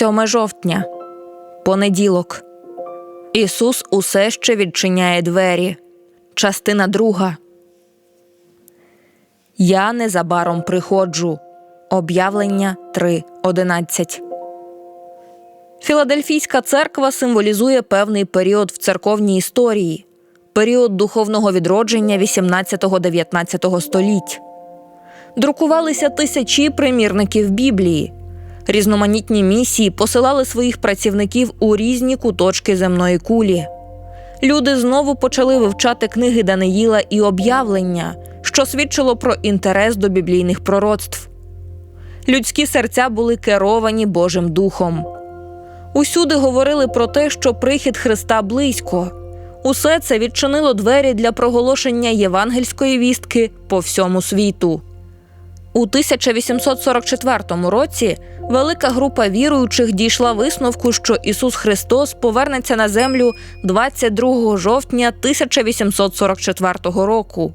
7 жовтня. Понеділок. Ісус усе ще відчиняє двері. Частина друга. Я незабаром приходжу. Об'явлення 3.11. Філадельфійська церква символізує певний період в церковній історії, період духовного відродження 18-19 століть. Друкувалися тисячі примірників Біблії. Різноманітні місії посилали своїх працівників у різні куточки земної кулі. Люди знову почали вивчати книги Даниїла і об'явлення, що свідчило про інтерес до біблійних пророцтв. Людські серця були керовані Божим Духом. Усюди говорили про те, що прихід Христа близько. Усе це відчинило двері для проголошення євангельської вістки по всьому світу. У 1844 році велика група віруючих дійшла висновку, що Ісус Христос повернеться на землю 22 жовтня 1844 року.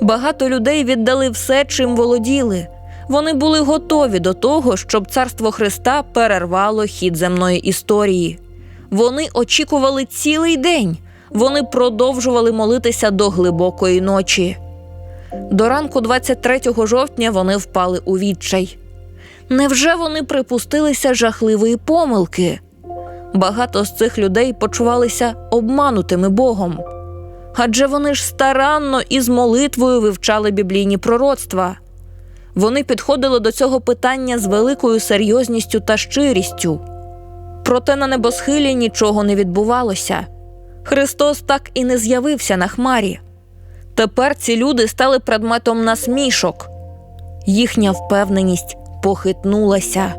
Багато людей віддали все, чим володіли. Вони були готові до того, щоб царство Христа перервало хід земної історії. Вони очікували цілий день. Вони продовжували молитися до глибокої ночі. До ранку 23 жовтня вони впали у відчай. Невже вони припустилися жахливої помилки? Багато з цих людей почувалися обманутими Богом. Адже вони ж старанно і з молитвою вивчали біблійні пророцтва. Вони підходили до цього питання з великою серйозністю та щирістю. Проте на небосхилі нічого не відбувалося. Христос так і не з'явився на хмарі. Тепер ці люди стали предметом насмішок. Їхня впевненість похитнулася.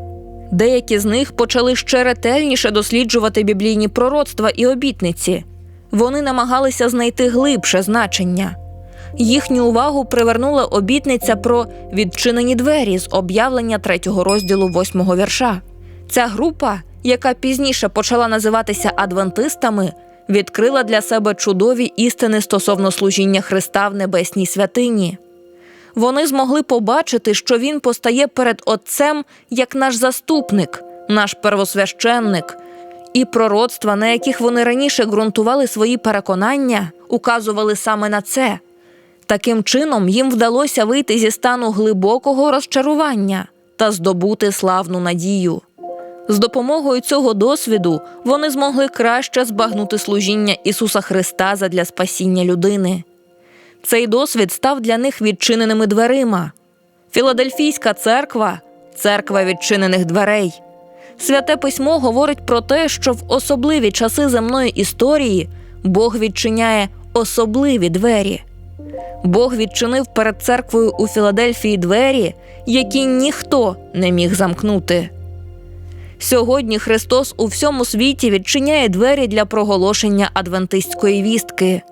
Деякі з них почали ще ретельніше досліджувати біблійні пророцтва і обітниці. Вони намагалися знайти глибше значення. Їхню увагу привернула обітниця про відчинені двері з об'явлення третього розділу восьмого вірша. Ця група, яка пізніше почала називатися адвентистами, відкрила для себе чудові істини стосовно служіння Христа в небесній святині. Вони змогли побачити, що він постає перед Отцем як наш заступник, наш первосвященник, і пророцтва, на яких вони раніше ґрунтували свої переконання, указували саме на це. Таким чином їм вдалося вийти зі стану глибокого розчарування та здобути славну надію. З допомогою цього досвіду вони змогли краще збагнути служіння Ісуса Христа задля спасіння людини. Цей досвід став для них відчиненими дверима. Філадельфійська церква церква відчинених дверей. Святе письмо говорить про те, що в особливі часи земної історії Бог відчиняє особливі двері. Бог відчинив перед церквою у Філадельфії двері, які ніхто не міг замкнути. Сьогодні Христос у всьому світі відчиняє двері для проголошення адвентистської вістки,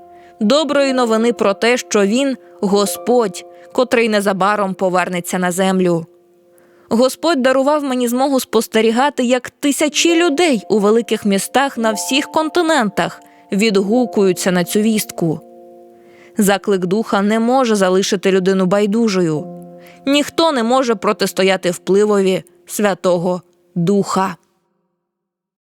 доброї новини про те, що Він Господь, котрий незабаром повернеться на землю. Господь дарував мені змогу спостерігати, як тисячі людей у великих містах на всіх континентах відгукуються на цю вістку. Заклик духа не може залишити людину байдужою. Ніхто не може протистояти впливові Святого Духа.